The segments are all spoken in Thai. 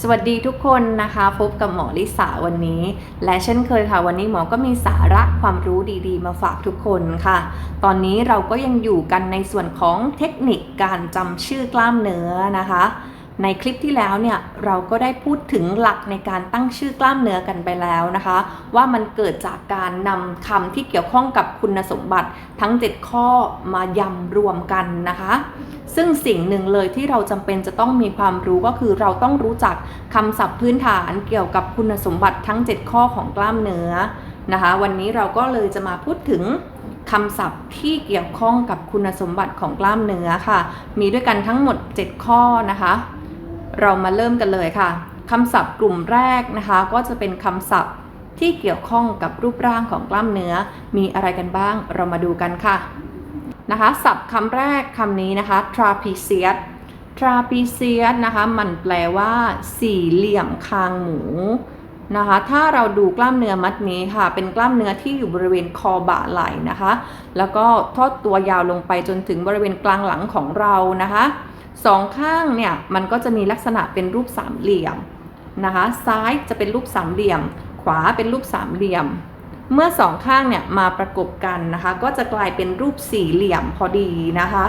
สวัสดีทุกคนนะคะพบกับหมอลิสาวันนี้ และเช่นเคยค่ะวันนี้หมอก็มีสาระความรู้ดีๆ มาฝากทุกคนค่ะ ตอนนี้เราก็ยังอยู่กันในส่วนของเทคนิคการจำชื่อกล้ามเนื้อนะคะ ในคลิปที่แล้วเนี่ยเราก็ได้พูดถึงหลักในการตั้งชื่อกล้ามเนื้อกันไปแล้วนะคะ ว่ามันเกิดจากการนำคำที่เกี่ยวข้องกับคุณสมบัติทั้ง 7 ข้อมายำรวมกันนะคะ ซึ่งสิ่งหนึ่งเลยที่เราจำเป็นจะต้องมีความรู้ก็คือเราต้องรู้จักคำศัพท์พื้นฐานเกี่ยวกับคุณสมบัติทั้ง 7 ข้อของกล้ามเนื้อนะคะ วันนี้เราก็เลยจะมาพูดถึงคำศัพท์ที่เกี่ยวข้องกับคุณสมบัติของกล้ามเนื้อค่ะ มีด้วยกันทั้งหมด 7 ข้อนะคะ เรามาเริ่มกันเลยค่ะคำศัพท์กลุ่มแรกนะคะ ก็จะเป็นคำศัพท์ที่เกี่ยวข้องกับรูปร่างของกล้ามเนื้อ มีอะไรกันบ้างเรามาดูกันค่ะนะคะศัพท์คำแรกคำนี้นะคะ trapezius trapezius นะคะ มันแปลว่า สี่เหลี่ยมคางหมูนะคะ ถ้าเราดูกล้ามเนื้อมัดนี้ค่ะ เป็นกล้ามเนื้อที่อยู่บริเวณคอบ่าไหล่นะคะ แล้วก็ทอดตัวยาวลงไปจนถึงบริเวณกลางหลังของเรานะคะ สองข้างเนี่ยมันก็จะมีลักษณะเป็นรูปสามเหลี่ยมนะคะซ้ายจะเป็นรูปสามเหลี่ยม ขวาเป็นรูปสามเหลี่ยม เมื่อสองข้างเนี่ยมาประกบกันนะคะ ก็จะกลายเป็นรูปสี่เหลี่ยมพอดีนะคะ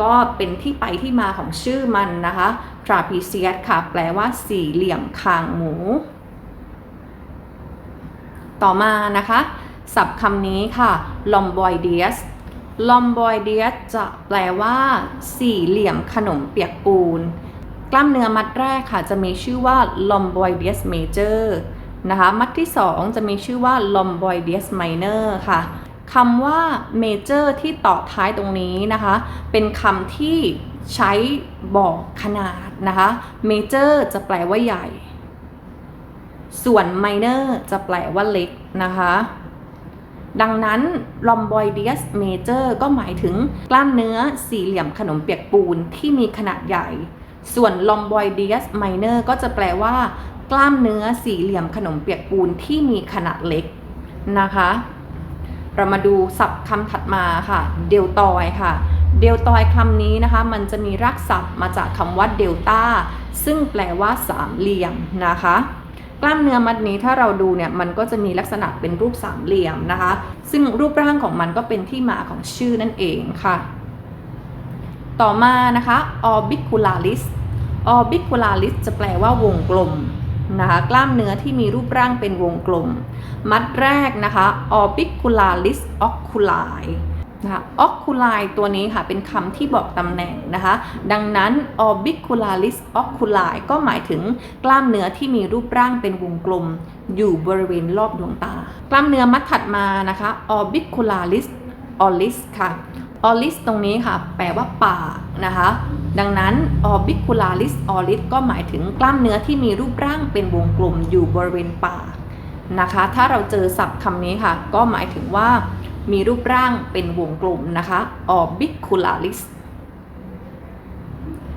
ก็เป็นที่ไปที่มาของชื่อมันนะคะ trapezius ค่ะแปลว่าสี่เหลี่ยมคางหมู ต่อมานะคะ ศัพท์คำนี้ค่ะ lomboideus lomboideus จะแปลว่า สี่เหลี่ยมขนมเปียกปูน กล้ามเนื้อมัดแรกค่ะจะมีชื่อว่า lomboideus major นะคะมัดที่ 2 จะมีชื่อว่า lomboideus minor ค่ะคำว่า major ที่ต่อท้ายตรงนี้นะคะ เป็นคำที่ใช้บอกขนาดนะคะ major จะแปลว่าใหญ่ ส่วน minor จะแปลว่าเล็กนะคะ ดังนั้น rhomboideus major ก็หมายถึงกล้ามเนื้อสี่เหลี่ยมขนมเปียกปูนที่มีขนาดใหญ่ ส่วน rhomboideus minor ก็จะแปลว่า กล้ามเนื้อสี่เหลี่ยมขนมเปียกปูนที่มีขนาดเล็กนะคะ เรามาดูศัพท์คำถัดมาค่ะ เดลตอยค่ะ เดลตอยคำนี้นะคะ มันจะมีรากศัพท์มาจากคำว่าเดลต้าซึ่งแปลว่าสามเหลี่ยมนะคะ กล้ามเนื้อมัดนี้ถ้าเราดูเนี่ยมันก็จะมีลักษณะเป็นรูปสามเหลี่ยมนะคะ ซึ่งรูปร่างของมันก็เป็นที่มาของชื่อนั่นเองค่ะ ต่อมานะคะ orbicularis orbicularis จะแปลว่าวงกลมนะคะกล้ามเนื้อที่มีรูปร่างเป็นวงกลม มัดแรกนะคะ orbicularis oculi นะคะ oculi ตัวนี้ค่ะเป็นคำที่บอกตำแหน่งนะคะ ดังนั้น orbicularis oculi ก็หมายถึงกล้ามเนื้อที่มีรูปร่างเป็นวงกลม อยู่บริเวณรอบดวงตา กล้ามเนื้อมัดถัดมานะคะ orbicularis ollis ค่ะ ollis ตรงนี้ค่ะ แปลว่าปากนะคะ ดังนั้น orbicularis ollis ก็หมายถึงกล้ามเนื้อที่มีรูปร่างเป็นวงกลมอยู่บริเวณปากนะคะ ถ้าเราเจอศัพท์คำนี้ค่ะ ก็หมายถึงว่า มีรูปร่างเป็นวงกลมนะคะ orbicularis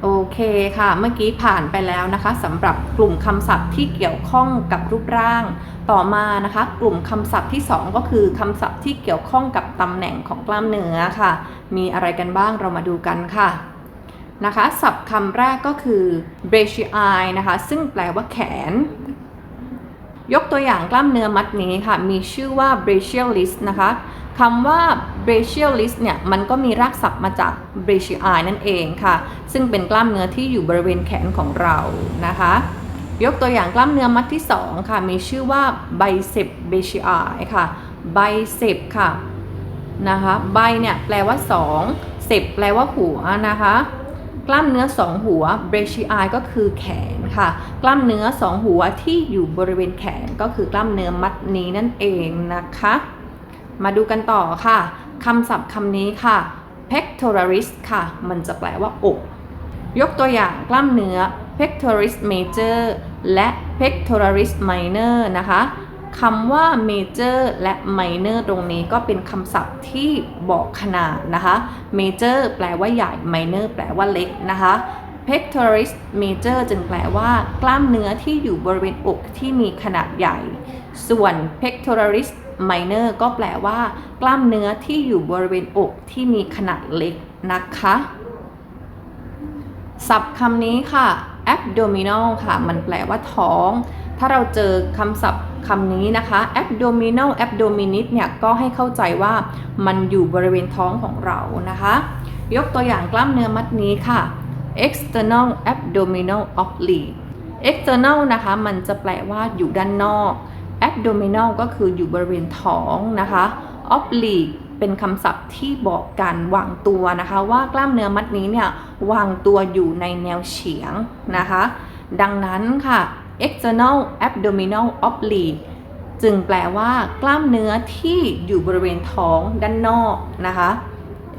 โอเคค่ะ เมื่อกี้ผ่านไปแล้วนะคะสำหรับกลุ่มคำศัพท์ที่เกี่ยวข้องกับรูปร่าง ต่อมานะคะ กลุ่มคำศัพท์ที่ 2 ก็คือคำศัพท์ที่เกี่ยวข้องกับตำแหน่งของกล้ามเนื้อค่ะ มีอะไรกันบ้างเรามาดูกันค่ะนะคะ ศัพท์คำแรกก็คือ brachii นะคะ ซึ่งแปลว่าแขน ยกตัวอย่างกล้ามเนื้อมัดนี้ค่ะ มีชื่อว่า brachialis นะคะคำว่า brachialis เนี่ย มันก็มีรากศัพท์มาจาก brachii นั่นเองค่ะ ซึ่งเป็นกล้ามเนื้อที่อยู่บริเวณแขนของเรานะคะ ยกตัวอย่างกล้ามเนื้อมัดที่ 2 ค่ะ มีชื่อว่า bicep brachii ค่ะ bicep ค่ะ นะคะ bi เนี่ย แปลว่า2 sep แปลว่าหัวนะคะ กล้ามเนื้อสองหัว brachii ก็คือแขนค่ะ กล้ามเนื้อสองหัวที่อยู่บริเวณแขนก็คือกล้ามเนื้อมัดนี้นั่นเองนะคะ มาดูกันต่อค่ะคำศัพท์คำนี้ค่ะ pectoralis ค่ะ มันจะแปลว่าอก ยกตัวอย่างกล้ามเนื้อ pectoralis major และ pectoralis minor นะคะ คำว่า major และ minor ตรงนี้ก็เป็นคำศัพท์ที่บอกขนาดนะคะ major แปลว่าใหญ่ minor แปลว่าเล็กนะคะ pectoris major จึงแปลว่ากล้ามเนื้อที่อยู่บริเวณอกที่มีขนาดใหญ่ ส่วน pectoris minor ก็แปลว่า กล้ามเนื้อที่อยู่บริเวณอกที่มีขนาดเล็กนะคะ ศัพท์คำนี้ค่ะ abdominal ค่ะ มันแปลว่าท้อง ถ้าเราเจอคำศัพท์ คำนี้นะคะ abdominal abdominis เนี่ยก็ให้เข้าใจว่ามันอยู่บริเวณท้องของเรานะคะ ยกตัวอย่างกล้ามเนื้อมัดนี้ค่ะ external abdominal oblique external นะคะมันจะแปลว่าอยู่ด้านนอก abdominal ก็คืออยู่บริเวณท้องนะคะ oblique เป็นคำศัพท์ที่บอกการวางตัวนะคะ ว่ากล้ามเนื้อมัดนี้เนี่ยวางตัวอยู่ในแนวเฉียงนะคะ ดังนั้นค่ะ external abdominal oblique จึงแปลว่ากล้ามเนื้อที่อยู่บริเวณท้องด้านนอกนะคะ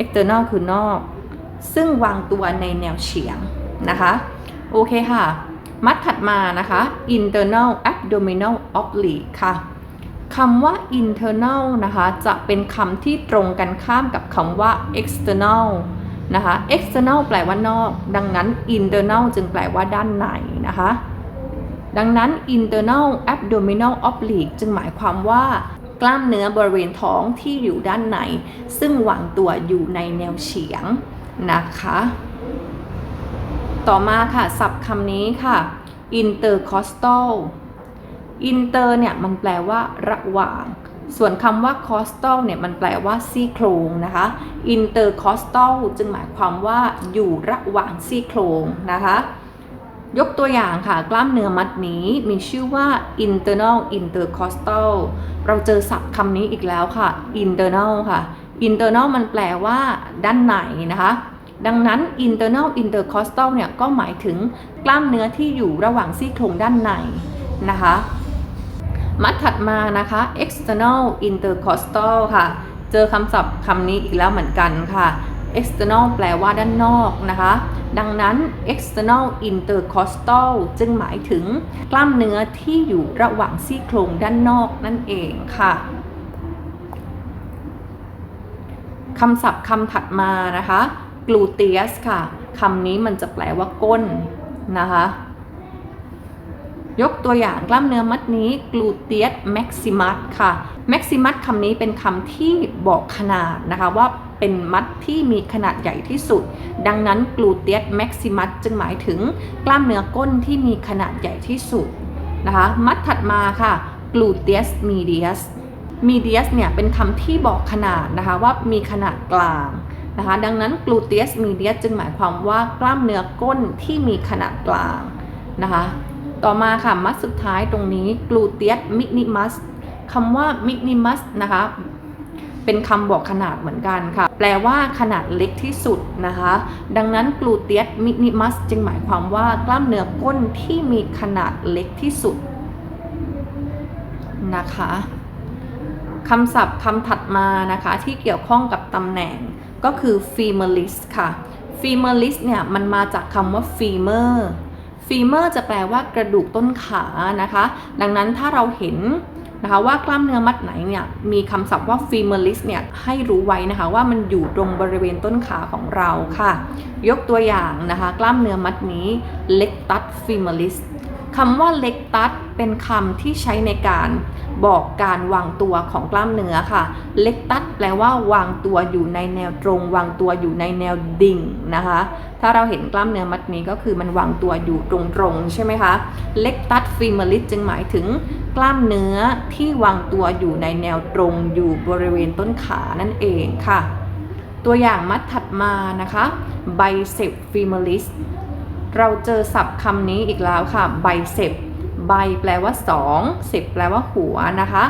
external คือนอก ซึ่งวางตัวในแนวเฉียงนะคะ โอเคค่ะ มัดถัดมานะคะ internal abdominal oblique ค่ะคำว่า internal นะคะ จะเป็นคำที่ตรงกันข้ามกับคำว่า external นะคะ external แปลว่านอก ดังนั้น internal จึงแปลว่าด้านในนะคะ ดังนั้น internal abdominal oblique จึงหมายความว่ากล้ามเนื้อบริเวณท้องที่อยู่ด้านใน ซึ่งวางตัวอยู่ในแนวเฉียงนะคะ ต่อมาค่ะ ศัพท์คำนี้ค่ะ intercostal inter เนี่ยมันแปลว่าระหว่าง ส่วนคำว่า costal เนี่ยมันแปลว่าซี่โครงนะคะ intercostal จึงหมายความว่าอยู่ระหว่างซี่โครงนะคะ ยกตัวอย่างค่ะ กล้ามเนื้อมัดนี้มีชื่อว่า internal intercostal เราเจอศัพท์คำนี้อีกแล้วค่ะ internal ค่ะ internal มันแปลว่าด้านในนะคะ ดังนั้น internal intercostal เนี่ยก็หมายถึงกล้ามเนื้อที่อยู่ระหว่างซี่โครงด้านในนะคะ มัดถัดมานะคะ external intercostal ค่ะ เจอคำศัพท์คำนี้อีกแล้วเหมือนกันค่ะ external แปลว่าด้านนอกนะคะ ดังนั้น external intercostal จึงหมายถึงกล้ามเนื้อที่อยู่ระหว่างซี่โครงด้านนอกนั่นเองค่ะคำศัพท์คำถัดมานะคะ gluteus ค่ะคำนี้มันจะแปลว่าก้นนะคะ ยกตัวอย่างกล้ามเนื้อมัดนี้ gluteus maximus ค่ะ maximus คำนี้เป็นคำที่บอกขนาดนะคะว่า เป็นมัดที่มีขนาดใหญ่ที่สุด ดังนั้น gluteus maximus จึงหมายถึงกล้ามเนื้อก้นที่มีขนาดใหญ่ที่สุดนะคะมัดถัดมาค่ะ gluteus medius medius เนี่ยเป็นคำที่บอกขนาดนะคะว่ามีขนาดกลางนะคะดังนั้น gluteus medius จึงหมายความว่ากล้ามเนื้อก้นที่มีขนาดกลางนะคะต่อมาค่ะมัดสุดท้ายตรงนี้ gluteus minimus คำว่า minimus นะคะ เป็นคำบอกขนาดเหมือนกันค่ะ แปลว่าขนาดเล็กที่สุดนะคะ ดังนั้น gluteus minimus จึงหมายความว่ากล้ามเนื้อก้นที่มีขนาดเล็กที่สุดนะคะคำศัพท์คำถัดมานะคะที่เกี่ยวข้องกับตำแหน่งก็คือ femoris ค่ะ femoris เนี่ยมันมาจากคำว่า femur femur จะแปลว่ากระดูกต้นขานะคะ ดังนั้นถ้าเราเห็น นะคะว่ากล้ามเนื้อมัดไหนเนี่ยมีคำศัพท์ว่า femoris เนี่ยให้รู้ไว้นะคะว่ามันอยู่ตรงบริเวณต้นขาของเราค่ะ ยกตัวอย่างนะคะ กล้ามเนื้อมัดนี้ lectus femoris คำว่า lectus เป็นคำที่ใช้ในการบอกการวางตัวของกล้ามเนื้อค่ะ lectus แปลว่าวางตัวอยู่ในแนวตรง วางตัวอยู่ในแนวดิ่งนะคะ ถ้าเราเห็นกล้ามเนื้อมัดนี้ก็คือมันวางตัวอยู่ตรงๆใช่ไหมคะ lectus femoris จึงหมายถึงกล้ามเนื้อที่วางตัวอยู่ในแนวตรงอยู่บริเวณต้นขานั่นเองค่ะ ตัวอย่างมัดถัดมานะคะ bicep femoris เเราเจอศัพท์คำนี้อีกแล้วค่ะ bicep ใบแปลว่า2เสพแปลว่าหัวนะคะ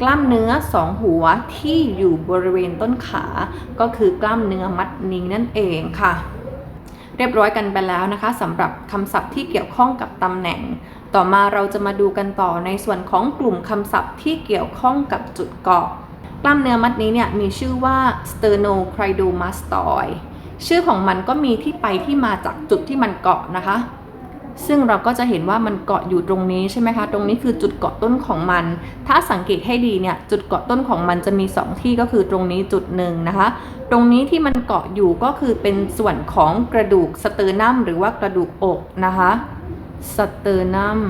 กล้ามเนื้อสองหัวที่อยู่บริเวณต้นขา ก็คือกล้ามเนื้อมัดนี้นั่นเองค่ะ เรียบร้อยกันไปแล้วนะคะสำหรับคำศัพท์ที่เกี่ยวข้องกับตำแหน่ง ต่อมาเราจะมาดูกันต่อในส่วนของกลุ่มคำศัพท์ที่เกี่ยวข้องกับจุดเกาะ กล้ามเนื้อมัดนี้เนี่ยมีชื่อว่า sternocleidomastoid ชื่อของมันก็มีที่ไปที่มาจากจุดที่มันเกาะนะคะ ซึ่งเราก็จะเห็นว่ามันเกาะอยู่ตรงนี้ใช่ไหมคะ ตรงนี้คือจุดเกาะต้นของมัน ถ้าสังเกตให้ดีเนี่ยจุดเกาะต้นของมันจะมี 2 ที่ก็คือตรงนี้จุดหนึ่งนะคะ ตรงนี้ที่มันเกาะอยู่ก็คือเป็นส่วนของกระดูกสเตอร์นัมหรือว่ากระดูกอกนะคะสเตอร์นัม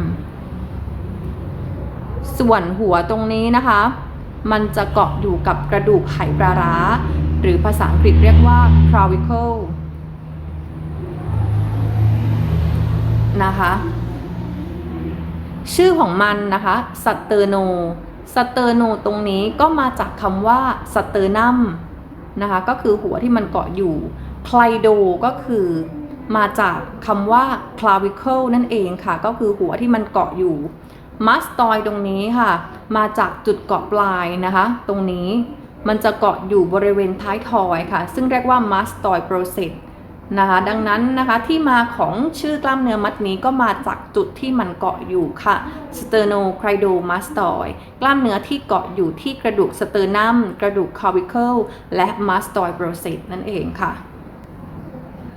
ส่วนหัวตรงนี้นะคะ มันจะเกาะอยู่กับกระดูกไหปลาร้า หรือภาษาอังกฤษเรียกว่า clavicle นะคะ ชื่อของมันนะคะสเตอร์โนสเตอร์โนตรงนี้ก็มาจากคำว่าสเตอร์นัมนะคะก็คือหัวที่มันเกาะอยู่ไคลโดก็คือมาจากคำว่า clavicle นั่นเองค่ะ ก็คือหัวที่มันเกาะอยู่มัสตอยตรงนี้ค่ะ มาจากจุดเกาะปลายนะคะ ตรงนี้ มันจะเกาะอยู่บริเวณท้ายทอยค่ะ ซึ่งเรียกว่า mastoid process นะคะดังนั้นนะคะที่มาของชื่อกล้ามเนื้อมัดนี้ก็มาจากจุดที่มันเกาะอยู่ค่ะ sternocleidomastoid กล้ามเนื้อที่เกาะอยู่ที่กระดูกสเตอร์นัมกระดูก clavicle และ mastoid process นั่นเองค่ะ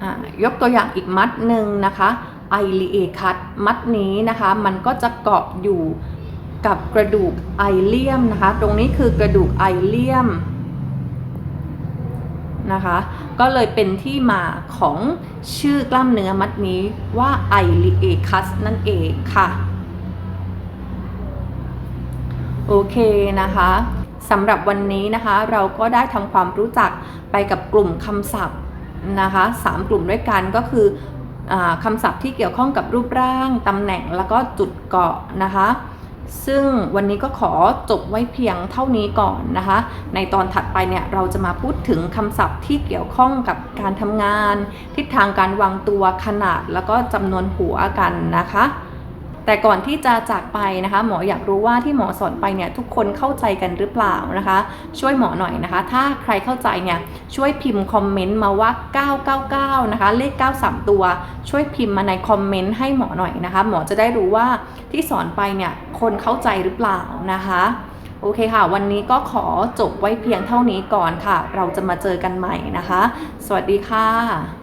อ่ายกตัวอย่างอีกมัดหนึ่งนะคะไอลีเอคัตมัดนี้นะคะ มันก็จะเกาะอยู่ กับกระดูกไอเลียมนะคะ ตรงนี้คือกระดูกไอเลียมนะคะ ก็เลยเป็นที่มาของชื่อกล้ามเนื้อมัดนี้ว่าไอลิเอคัสนั่นเองค่ะ โอเคนะคะสำหรับวันนี้นะคะเราก็ได้ทำความรู้จักไปกับกลุ่มคำศัพท์นะคะสามกลุ่มด้วยกันก็คืออคำศัพท์ที่เกี่ยวข้องกับรูปร่างตำแหน่งแล้วก็จุดเกาะนะคะ ซึ่งวันนี้ก็ขอจบไว้เพียงเท่านี้ก่อนนะคะ ในตอนถัดไปเนี่ยเราจะมาพูดถึงคำศัพท์ที่เกี่ยวข้องกับการทำงาน ทิศทางการวางตัวขนาดแล้วก็จำนวนหัวกันนะคะ แต่ก่อนที่จะจากไปนะคะ หมออยากรู้ว่าที่หมอสอนไปเนี่ยทุกคนเข้าใจกันหรือเปล่านะคะ ช่วยหมอหน่อยนะคะ ถ้าใครเข้าใจเนี่ยช่วยพิมพ์คอมเมนต์มาว่า 999 นะคะ เลข 93 ตัว ช่วยพิมพ์มาในคอมเมนต์ให้หมอหน่อยนะคะ หมอจะได้รู้ว่าที่สอนไปเนี่ยคนเข้าใจหรือเปล่านะคะโอเคค่ะ วันนี้ก็ขอจบไว้เพียงเท่านี้ก่อนค่ะ เราจะมาเจอกันใหม่นะคะ สวัสดีค่ะ